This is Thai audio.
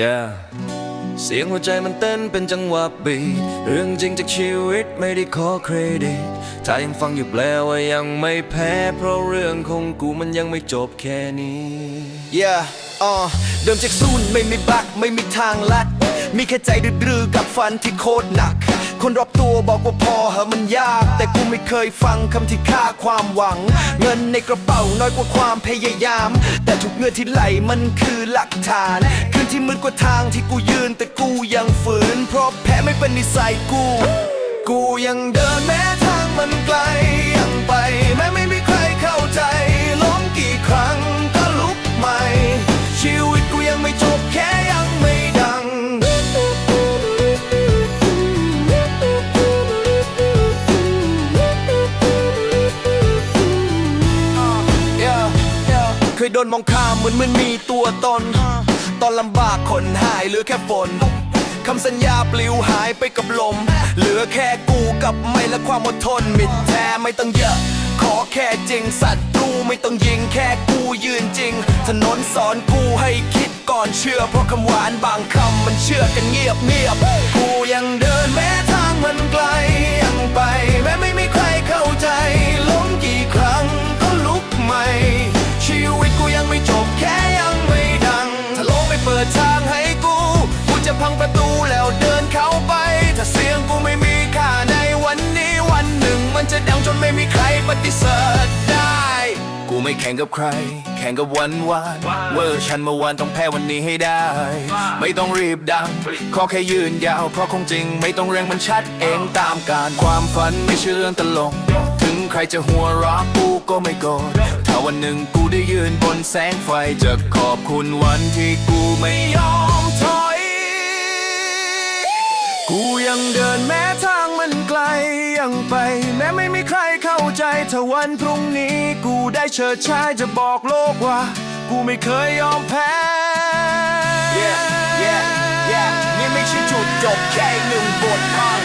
Yeah เสียงหัวใจมันเต้นเป็นจังหวะบีเรื่องจริงจากชีวิตไม่ได้ขอเครดิต ถ้ายังฟังอยู่แปลว่ายังไม่แพ้ เพราะเรื่องของกูมันยังไม่จบแค่นี้ Yeah อ่อเดิมจากศูนย์ไม่มีบักไม่มีทางลัด มีแค่ใจดื้อๆกับฟันที่โคตรหนัก คนรอบตัวบอกว่าพอเหอะมันยาก แต่กูไม่เคยฟังคำที่ฆ่าความหวัง เงินในกระเป๋าน้อยกว่าความพยายาม แต่ทุกเงื่อนที่ไหลมันคือหลักฐานคืนที่มืดกว่าทางที่กูยืนแต่กูยังฝืน เพราะแพ้ไม่เป็นนิสัยกู กูยังเดินแม้ ยโดนมองข้ามเหมือนมันมีตัวตน ตอนลำบากคนหายเหลือแค่ฝนคำสัญญาปลิวหายไปกับลม เหลือแค่กูกับไม่และความอดทน มิดแท้ไม่ต้องเยอะ ขอแค่จริงสัตว์กูไม่ต้องยิงแค่กูยืนจริง ถนนสอนกูให้คิดก่อนเชื่อ เพราะคำหวานบางคำมันเชื่อกันเงียบเงียบกูย ใครปฏิเสธได้ กูไม่แข่งกับใคร แข่งกับวันวานเวอร์ชันเมื่อวานต้องแพ้วันนี้ให้ได้ ไม่ต้องรีบดัง ขอแค่ยืนยาว เพราะคงจริง ไม่ต้องเร่งมันชัดเองตามการความฝันไม่ใช่เรื่องตลก ถึงใครจะหัวเราะกูก็ไม่โกรธถ้าวันหนึ่งกูได้ยืนบนแสงไฟจะขอบคุณวันที่กูไม่ยอม วันพรุ่งนี้กูได้เชิดชายจะบอกโลกว่า กูไม่เคยยอมแพ้ Yeah, yeah, yeah นี่ไม่ใช่จุดจบแค่หนึ่งบทความ